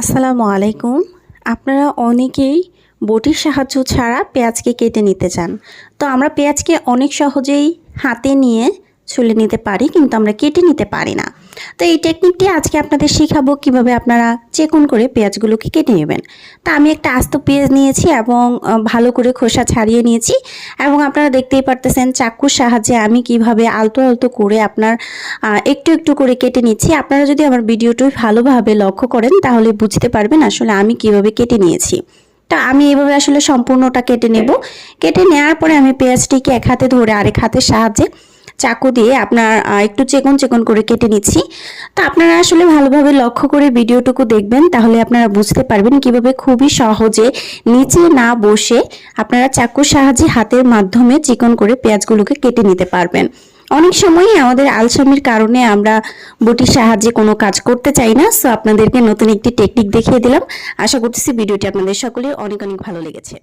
আসসালামু আলাইকুম। আপনারা অনেকেই বটির সাহায্য ছাড়া পেঁয়াজকে কেটে নিতে চান। তো আমরা পেঁয়াজকে অনেক সহজেই হাতে নিয়ে ছুলে নিতে পারি, কিন্তু আমরা কেটে নিতে পারি না। তো এই টেকনিকটি আজকে আপনাদের শেখাবো কীভাবে আপনারা চেকন করে পেঁয়াজগুলোকে কেটে নেবেন। তা আমি একটা আস্ত পেঁয়াজ নিয়েছি এবং ভালো করে খোসা ছাড়িয়ে নিয়েছি এবং আপনারা দেখতেই পারতেছেন চাকুর সাহায্যে আমি কীভাবে আলতো আলতো করে আপনার একটু একটু করে কেটে নিচ্ছি। আপনারা যদি আমার ভিডিওটি ভালোভাবে লক্ষ্য করেন, তাহলে বুঝতে পারবেন আসলে আমি কীভাবে কেটে নিয়েছি। তা আমি এভাবে আসলে সম্পূর্ণটা কেটে নেব। কেটে নেওয়ার পরে আমি পেঁয়াজটিকে এক হাতে ধরে আরেক হাতের সাহায্যে চাকু দিয়ে আপনার একটু চেকন চেকন করে কেটে নিচ্ছি। তো আপনারা আসলে ভালোভাবে লক্ষ্য করে ভিডিওটুকু দেখবেন, তাহলে আপনারা বুঝতে পারবেন কীভাবে খুবই সহজে নিচে না বসে আপনারা চাকুর সাহায্যে হাতের মাধ্যমে চিকন করে পেঁয়াজগুলোকে কেটে নিতে পারবেন। অনেক সময়ই আমাদের আলসামির কারণে আমরা বটির সাহায্যে কোনো কাজ করতে চাই না সো আপনাদেরকে নতুন একটি টেকনিক দেখিয়ে দিলাম। আশা করতেছি ভিডিওটি আপনাদের সকলে অনেক অনেক ভালো লেগেছে।